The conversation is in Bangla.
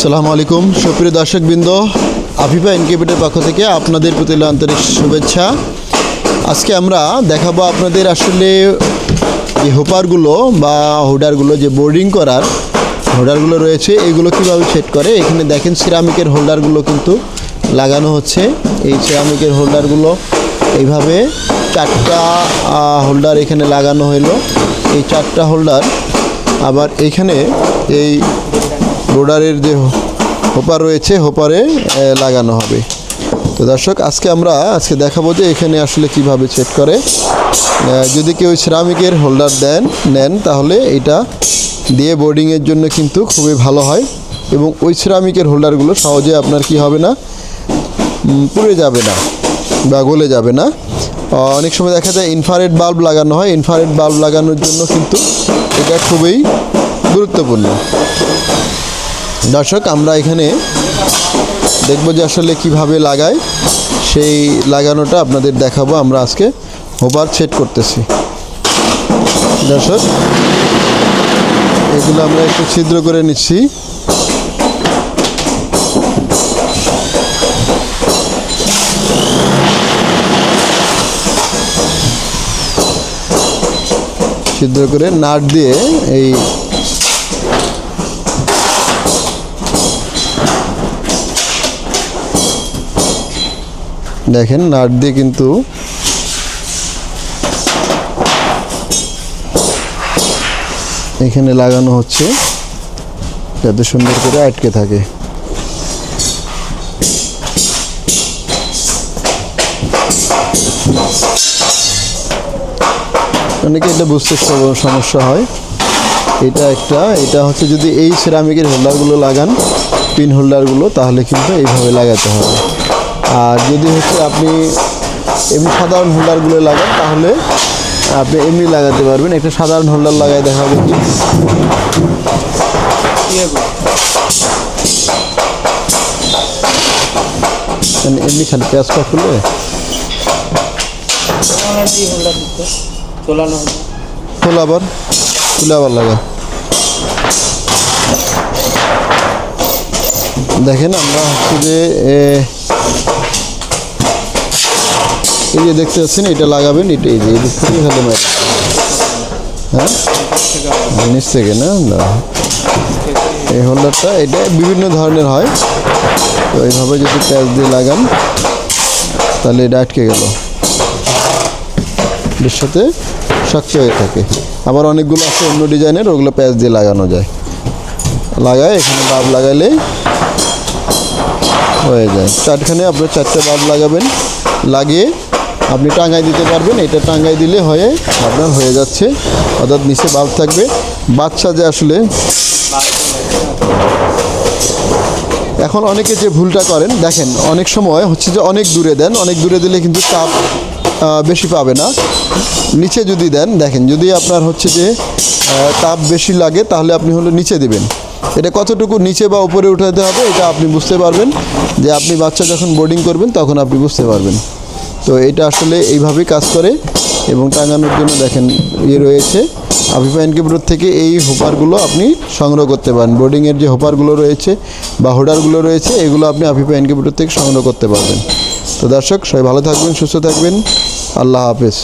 আসসালামু আলাইকুম। সুপ্রিয় দর্শকবৃন্দ, আফিফা ইনকিউবেটের পক্ষ থেকে আপনাদের প্রতি আন্তরিক শুভেচ্ছা। আজকে আমরা দেখাবো আপনাদের আসলে এই হোপারগুলো বা হোল্ডারগুলো, যে বোর্ডিং করার হোল্ডারগুলো রয়েছে, এগুলো কীভাবে সেট করে? এখানে দেখেন সিরামিকের হোল্ডারগুলো কিন্তু লাগানো হচ্ছে। এই সিরামিকের হোল্ডারগুলো এইভাবে চারটা হোল্ডার এখানে লাগানো হলো। এই চারটা হোল্ডার আবার এখানে এই রোডারের যে হোপার রয়েছে, হোপারে লাগানো হবে। তো দর্শক, আজকে আমরা আজকে দেখাবো যে এখানে আসলে কীভাবে সেট করে। যদি কেউ সিরামিকের হোল্ডার দেন, নেন, তাহলে এটা দিয়ে বোর্ডিংয়ের জন্য কিন্তু খুবই ভালো হয়। এবং ওই সিরামিকের হোল্ডারগুলো সহজে আপনার কি হবে না পুড়ে যাবে না বা গলে যাবে না। অনেক সময় দেখা যায় ইনফারেড বাল্ব লাগানো হয়। ইনফারেড বাল্ব লাগানোর জন্য কিন্তু এটা খুবই গুরুত্বপূর্ণ। দর্শক, আমরা এখানে দেখব যে আসলে কীভাবে লাগায়। সেই লাগানোটা আপনাদের দেখাবো, আমরা আজকে হোবার সেট করতেছি। দর্শক, এগুলো আমরা একটু ছিদ্র করে নিচ্ছি। ছিদ্র করে নাট দিয়ে এই দেখেন, নাট দিয়ে কিন্তু এখানে লাগানো হচ্ছে, যাতে সুন্দর করে আটকে থাকে। অনেকে এটা বুঝতে সমস্যা হয়। এটা একটা, এটা হচ্ছে যদি এই সেরামিকের হোল্ডারগুলো লাগান পিন হোল্ডারগুলো তাহলে কিন্তু এইভাবে লাগাতে হবে। আর যদি হচ্ছে আপনি এমনি সাধারণ হোল্ডারগুলো লাগান, তাহলে আপনি এমনি লাগাতে পারবেন। একটা সাধারণ হোল্ডার লাগাই দেখাবে। কি মানে এমনি খালি পেঁয়াজটা খুলে। খোলা আবার, খুলে আবার লাগা দেখেন আমরা হচ্ছে যে যে দেখতে পাচ্ছেন এটা লাগাবেন, এটা এই যে থেকে খালি হ্যাঁ? নিচ থেকে না? এই হোল্ডারটা, এটা বিভিন্ন ধরনের হয়। তো এইভাবে যদি প্যাচ দিয়ে লাগান, তাহলে এটা আটকে গেল। এর সাথে শক্ত হয়ে থাকে। আবার অনেকগুলো আছে অন্য ডিজাইনের, ওগুলো প্যাচ দিয়ে লাগানো যায়। লাগায়, এখানে বাল্ব লাগাইলেই হয়ে যায়। চারখানে আপনার চারটে বাল্ব লাগাবেন। লাগিয়ে আপনি টাঙ্গাই দিতে পারবেন, এটা টাঙ্গাই দিলে হয়ে আপনার হয়ে যাচ্ছে। অর্থাৎ নিচে বাল্ব থাকবে। বাচ্চা যে আসলে, এখন অনেকে যে ভুলটা করেন, দেখেন, অনেক সময় হচ্ছে যে অনেক দূরে দেন, অনেক দূরে দিলে কিন্তু তাপ বেশি পাবে না। নিচে যদি দেন, দেখেন, যদি আপনার হচ্ছে যে তাপ বেশি লাগে, তাহলে আপনি হলো নিচে দেবেন। এটা কতটুকু নিচে বা উপরে উঠাতে হবে, এটা আপনি বুঝতে পারবেন। যে আপনি বাচ্চা যখন বোর্ডিং করবেন, তখন আপনি বুঝতে পারবেন। তো এটা আসলে এইভাবেই কাজ করে এবং টাঙানোর জন্য দেখেন ইয়ে রয়েছে। আফিফা ইনকিউবেটর থেকে এই হোপারগুলো আপনি সংগ্রহ করতে পারেন। বোর্ডিংয়ের যে হোপারগুলো রয়েছে বা হোডারগুলো রয়েছে, এগুলো আপনি আফিফা ইনকিউবেটর থেকে সংগ্রহ করতে পারবেন। তো দর্শক, সবাই ভালো থাকবেন, সুস্থ থাকবেন। আল্লাহ হাফেজ।